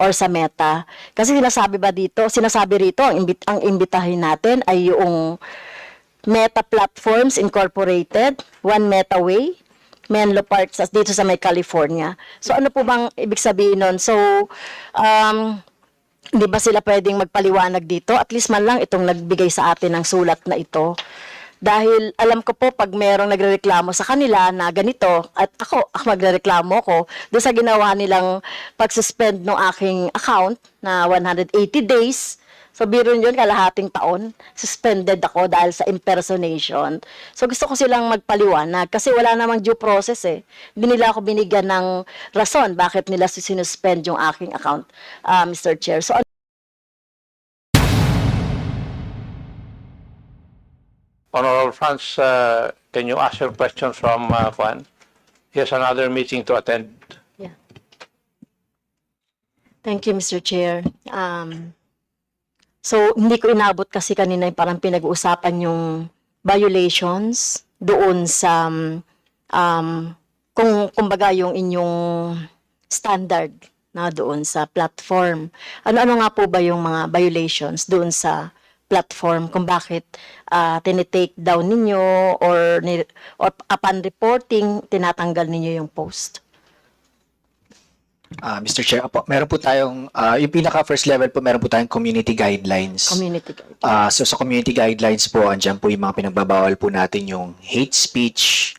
or sa Meta. Kasi sinasabi ba dito, sinasabi rito, ang, imbit, ang imbitahin natin ay yung Meta Platforms Incorporated, One Meta Way, Menlo Park sa, dito sa may California. So ano po bang ibig sabihin nun? So, um, Di ba sila pwedeng magpaliwanag dito? At least man lang itong nagbigay sa atin ng sulat na ito. Dahil alam ko po pag merong nagrereklamo sa kanila na ganito, at ako, ako magrereklamo ko, doon sa ginawa nilang pag-suspend ng aking account na 180 days, So, biro yun, kalahating taon, suspended ako dahil sa impersonation. So, gusto ko silang magpaliwanag kasi wala namang due process eh. Hindi nila ako binigyan ng rason bakit nila sinuspend yung aking account, ah, Mr. Chair. So, Honorable Franz, uh, can you ask your questions from uh, Juan? He has another meeting to attend. Thank you, Mr. Chair. Um, so, hindi ko inabot kasi kanina yung parang pinag-uusapan yung violations doon sa um, kung kumbaga yung inyong standard na doon sa platform. Ano-ano nga po ba yung mga violations doon sa platform kung bakit uh, tinitake down ninyo or, ni, or upon reporting, tinatanggal ninyo yung post? Ah, Mr. Chair, apo, meron po tayong, ah, yung pinaka first level po, meron po tayong community guidelines. Community guide. Ah, so sa community guidelines po, andyan po yung mga pinagbabawal po natin yung hate speech,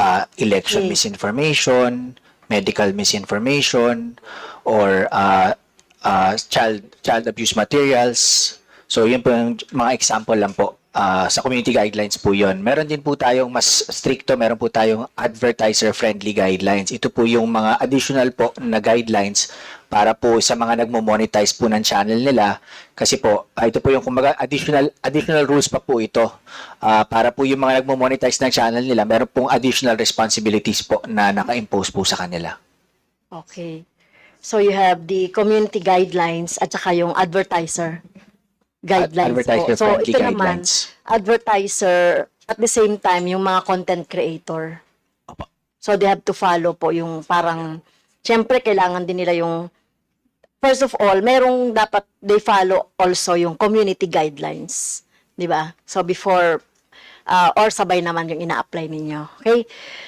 ah, election Okay. misinformation, medical misinformation, or ah, ah, child child abuse materials. So yun po yung mga example lang po. Ah, sa community guidelines po yun. Meron din po tayong mas stricto, meron po tayong advertiser-friendly guidelines. Ito po yung mga additional po na guidelines para po sa mga nagmo-monetize po ng channel nila kasi po ah, ito po yung kumbaga additional additional rules pa po ito Ah, para po yung mga nagmo-monetize ng channel nila meron pong additional responsibilities po na naka-impose po sa kanila. Okay. So you have the community guidelines at saka yung advertiser guidelines. po. advertiser So friendly ito naman, guidelines. advertiser at the same time yung mga content creator. Opo. So they have to follow po yung parang syempre kailangan din nila yung first of all, merong dapat they follow also yung community guidelines, 'di ba? So before uh, or sabay naman yung ina-apply ninyo. Okay?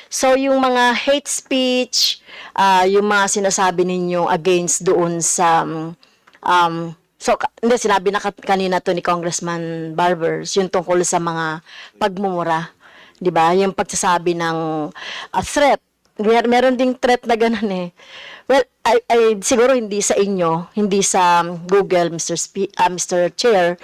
So, yung mga hate speech, uh, yung mga sinasabi ninyo against doon sa, um, so, hindi, sinabi na ka- kanina to ni Congressman Barbers, yung tungkol sa mga pagmumura. Di ba? Yung pagsasabi ng uh, threat. Mer- meron ding threat na ganun eh. Well, I, I, siguro hindi sa inyo, hindi sa um, Google, Mr. Spe- ah, Mr. Chair,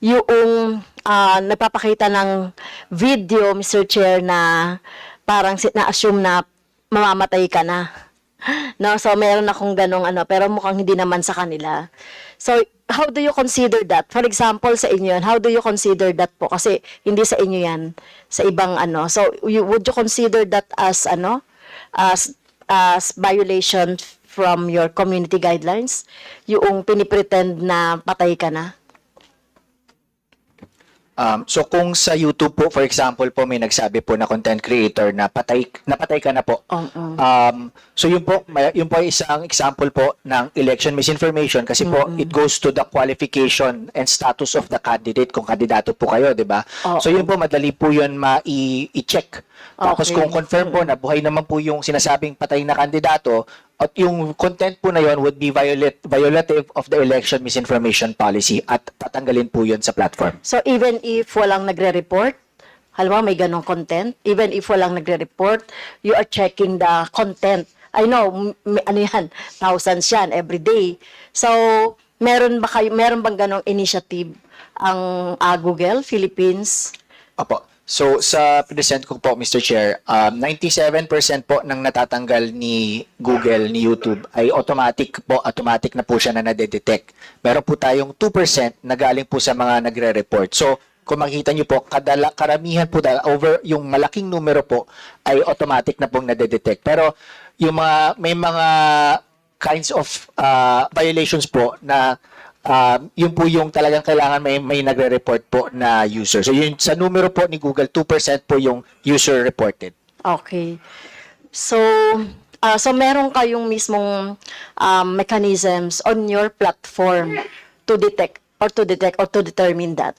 yung ah, nagpapakita ng video, Mr. Chair, na parang na-assume na mamamatay ka na. No, so meron akong ganong ano, pero mukhang hindi naman sa kanila. So, how do you consider that? For example, sa inyo yan, how do you consider that po? Kasi hindi sa inyo yan, sa ibang ano. So, you, would you consider that as ano, as as violation from your community guidelines? Yung pinipretend na patay ka na? Um, so kung sa YouTube po, for example po, may nagsabi po na content creator na patay, napatay ka na po. Oo. Um, so yun po, may- yun po ay isang example po ng election misinformation kasi po it goes to the qualification and status of the candidate kung kandidato po kayo, 'di ba? Oo. So yun po madali po yun ma-i-check. Tapos Okay. kung confirm po na buhay naman po yung sinasabing patay na kandidato at yung content po na yun would be violate, violative of the election misinformation policy at tatanggalin po yun sa platform. So even if walang nagre-report, halimbawa may ganong content, even if walang nagre-report, you are checking the content. I know, may- ano yan, thousands yan every day. So, meron ba kayo, meron bang ganong initiative ang ah, Google Philippines? Opo. So, sa present ko po, Mr. Chair, um, 97% po ng natatanggal ni Google, ni YouTube, ay automatic po, automatic na po siya na nadedetect. Meron po tayong 2% na galing po sa mga nagre-report. So, kung makikita nyo po, kadala, karamihan po, dahil over yung malaking numero po, ay automatic na pong nadedetect. Pero, yung mga, may mga kinds of uh, violations po na um, yun po yung talagang kailangan may, may nagre-report po na user. So yun sa numero po ni Google, 2% po yung user reported. Okay. So, ah, so meron kayong mismong um, mechanisms on your platform to detect or to detect or to determine that.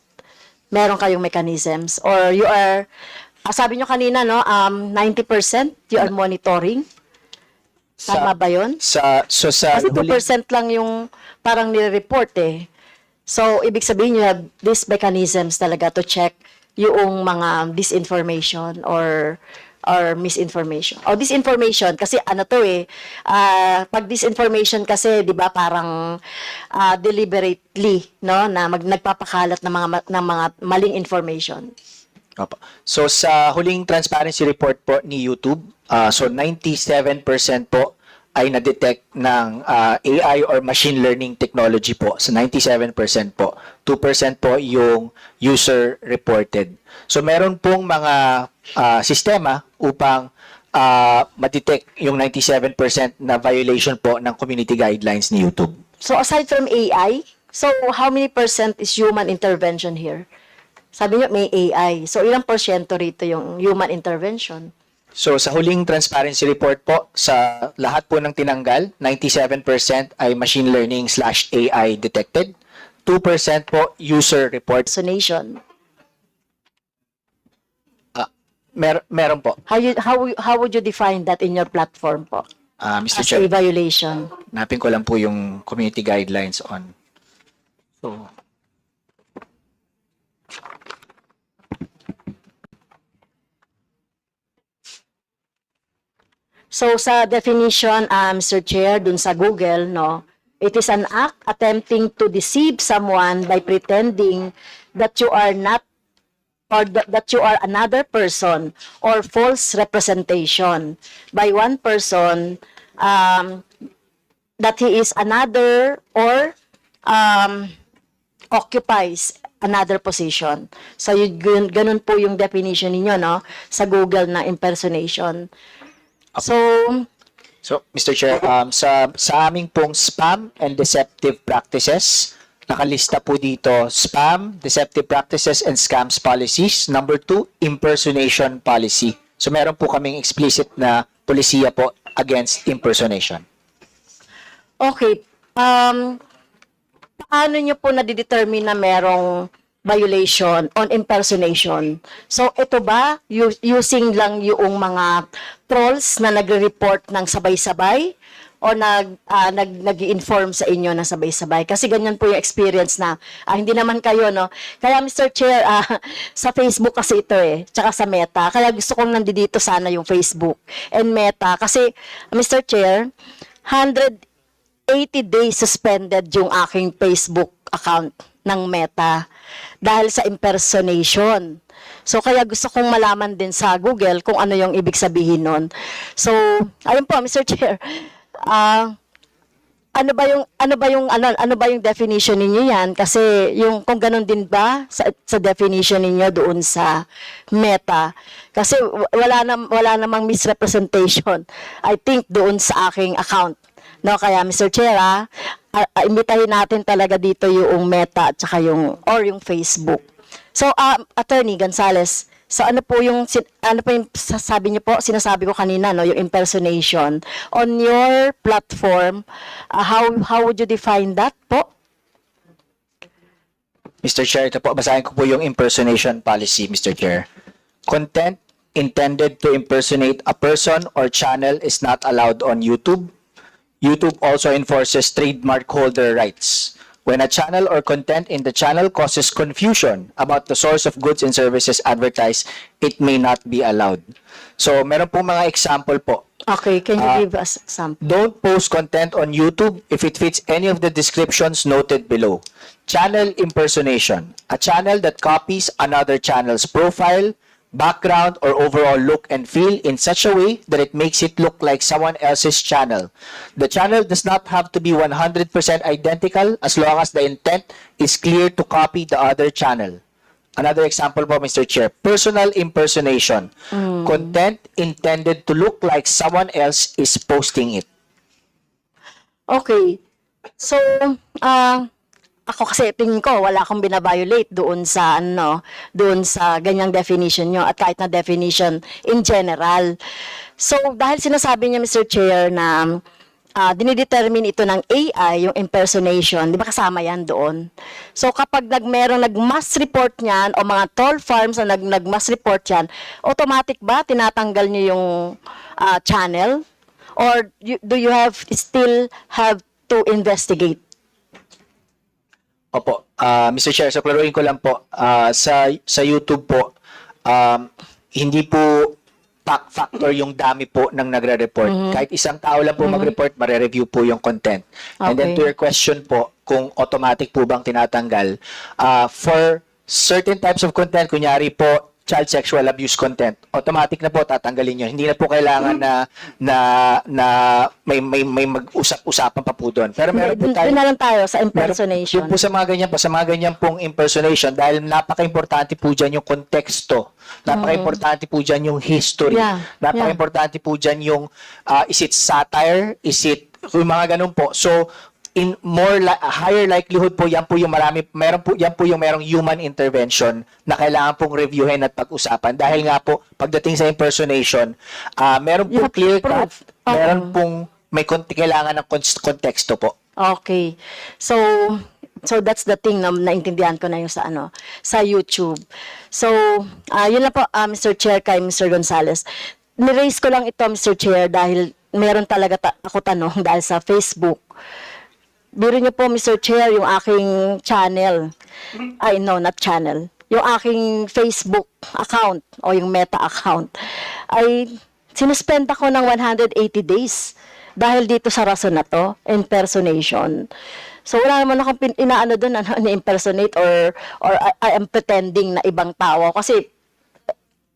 Meron kayong mechanisms or you are ah, sabi nyo kanina no um 90% you are monitoring. Tama Sa, ba 'yon? sa, so sa Kasi huling- 2% lang yung parang nire-report eh. So, ibig sabihin you have these mechanisms talaga to check yung mga disinformation or or misinformation. O disinformation kasi ano to eh, ah, pag disinformation kasi 'di ba parang ah, deliberately no na mag, nagpapakalat ng mga ng mga maling information. Opo. So sa huling transparency report po ni YouTube, ah, so 97% po ay na-detect ng ah, AI or machine learning technology po. So 97% po. 2% po yung user reported. So meron pong mga ah, sistema upang ah, ma-detect yung 97% na violation po ng community guidelines ni YouTube. So aside from AI, so how many percent is human intervention here? Sabi niyo may AI. So ilang porsyento rito yung human intervention? So sa huling transparency report po, sa lahat po ng tinanggal, 97% ay machine learning slash AI detected. 2% po user reports. Vaccination. Mer meron po. How you how how would you define that in your platform po? Ah, Mr. As Chair, a violation. napin ko lang po yung community guidelines on. So, So sa definition, uh, Mr. Chair, dun sa Google, no, it is an act attempting to deceive someone by pretending that you are not or th- that you are another person or false representation by one person um, that he is another or um, occupies another position. So, yun, ganun po yung definition ninyo, no? Sa Google na impersonation. So, so Mr. Chair, um, sa sa aming pong spam and deceptive practices, nakalista po dito spam, deceptive practices and scams policies. Number two, impersonation policy. So meron po kaming explicit na polisiya po against impersonation. okay. Um, paano nyo po nadidetermine na merong violation on impersonation? So, ito ba, using lang yung mga trolls na nagre-report ng sabay-sabay? o nag ah, nag nag-inform sa inyo na sabay-sabay kasi ganyan po yung experience na ah, hindi naman kayo no kaya Mr. Chair ah, sa Facebook kasi ito eh tsaka sa Meta kaya gusto kong nandito sana yung Facebook and Meta kasi Mr. Chair 180 days suspended yung aking Facebook account ng Meta dahil sa impersonation. So kaya gusto kong malaman din sa Google kung ano yung ibig sabihin nun. So, ayun po Mr. Chair. Ah ano ba yung ano ba yung ano ano ba yung definition ninyo yan kasi yung kung ganun din ba sa, sa definition ninyo doon sa meta kasi wala na wala namang misrepresentation I think doon sa aking account no kaya Mr. Chair ah, imbitahin natin talaga dito yung meta at saka yung or yung Facebook so ah, attorney Gonzales So ano po yung ano po yung sasabi niyo po sinasabi ko kanina no yung impersonation on your platform uh, how how would you define that po? Mr. Chair, ito po, basahin ko po yung impersonation policy, Mr. Chair. Content intended to impersonate a person or channel is not allowed on YouTube. YouTube also enforces trademark holder rights. When a channel or content in the channel causes confusion about the source of goods and services advertised, it may not be allowed. So, meron pong mga example po Okay, can you Ah. give us some? Don't post content on YouTube if it fits any of the descriptions noted below. Channel impersonation. A channel that copies another channel's profile, background, or overall look and feel in such a way that it makes it look like someone else's channel. The channel does not have to be 100% identical as long as the intent is clear to copy the other channel. Another example po, Mr. Chair. Personal impersonation. Content intended to look like someone else is posting it. Okay. So, uh, ako kasi tingin ko wala akong binabiolate doon sa ano, doon sa ganyang definition nyo at kahit na definition in general. So dahil sinasabi niya Mr. Chair na uh, dinidetermine ito ng AI, yung impersonation, di ba kasama yan doon? So kapag nag, merong nag-mass report niyan o mga troll farms na nag, nag-mass report yan, automatic ba tinatanggal niyo yung uh, channel? Or do you have still have to investigate? Opo. Ah, Mr. Chair, so klaruhin ko lang po, ah, sa, sa YouTube po, um, hindi po fact factor yung dami po ng nagre-report. Mm-hmm. Kahit isang tao lang po mag-report, mare-review po yung content. And then Okay. to your question po, kung automatic po bang tinatanggal, ah, for certain types of content, kunyari po, child sexual abuse content, automatic na po tatanggalin yun. Hindi na po kailangan na na na may may may mag-usap-usapan pa po doon. Pero meron po tayo doon na lang tayo sa Meron impersonation. yung po sa mga ganyan po, sa mga ganyan pong impersonation, dahil napaka-importante po dyan yung konteksto. Napaka-importante po dyan yung history. Yeah, Napaka-importante po dyan yung, ah, is it satire? Is it, yung mga ganun po. So, in more li- higher likelihood po yan po yung marami meron po yan po yung merong human intervention na kailangan pong reviewin at pag-usapan dahil nga po pagdating sa impersonation ah meron po clear cut. Oo. meron pong may kon- kailangan ng kon- konteksto po Okay. So, so that's the thing na naintindihan ko na yung sa ano, sa YouTube. So, ah yun lang po, ah, Mr. Chair, kay Mr. Gonzales. Niraise ko lang ito, Mr. Chair, dahil meron talaga ta- ako tanong dahil sa Facebook. Biro niyo po, Mr. Chair, yung aking channel. Ay, no, not channel. Yung aking Facebook account o yung Meta account ay sinuspend ako ng 180 days dahil dito sa rason na to, impersonation. So wala naman akong inaano doon ano, ni-impersonate or or I, I am pretending na ibang tao kasi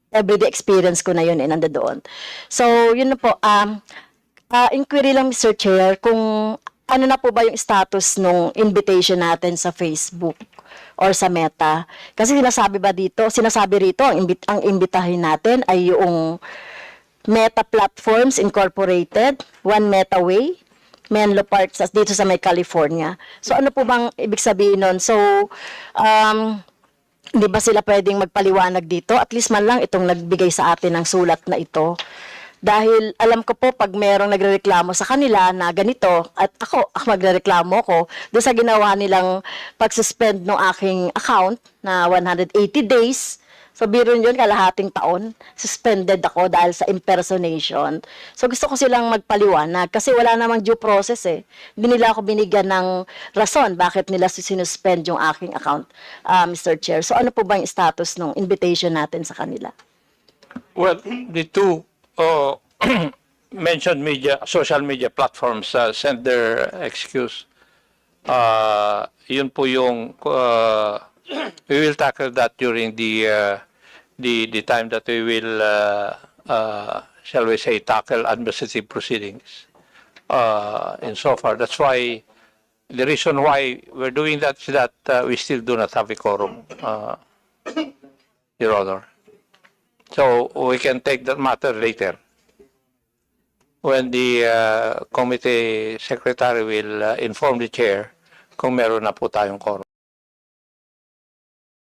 everyday experience ko na yun eh, nandoon. So, yun na po. Um, ah, inquiry lang, Mr. Chair, kung ano na po ba yung status nung invitation natin sa Facebook or sa Meta. Kasi sinasabi ba dito, sinasabi rito, ang, imbit, ang imbitahin natin ay yung Meta Platforms Incorporated, One Meta Way, Menlo Park, sa- dito sa may California. So, ano po bang ibig sabihin nun? So, um, Di ba sila pwedeng magpaliwanag dito? At least man lang itong nagbigay sa atin ng sulat na ito. Dahil alam ko po pag merong nagrereklamo sa kanila na ganito, at ako, magrereklamo ko, doon sa ginawa nilang pag-suspend ng aking account na 180 days, so biro yun, kalahating taon, suspended ako dahil sa impersonation. So gusto ko silang magpaliwanag kasi wala namang due process eh. Hindi nila ako binigyan ng rason bakit nila sinuspend yung aking account, ah, Mr. Chair. So ano po ba yung status ng invitation natin sa kanila? Well, the two uh, mentioned media, social media platforms uh, sent their excuse. Uh, yun po yung uh, we will tackle that during the uh, the the time that we will uh, uh, shall we say tackle administrative proceedings. Uh, in so far, that's why the reason why we're doing that is that uh, we still do not have a quorum, uh, Your Honor. So we can take that matter later. When the uh, committee secretary will uh, inform the chair kung meron na po tayong quorum.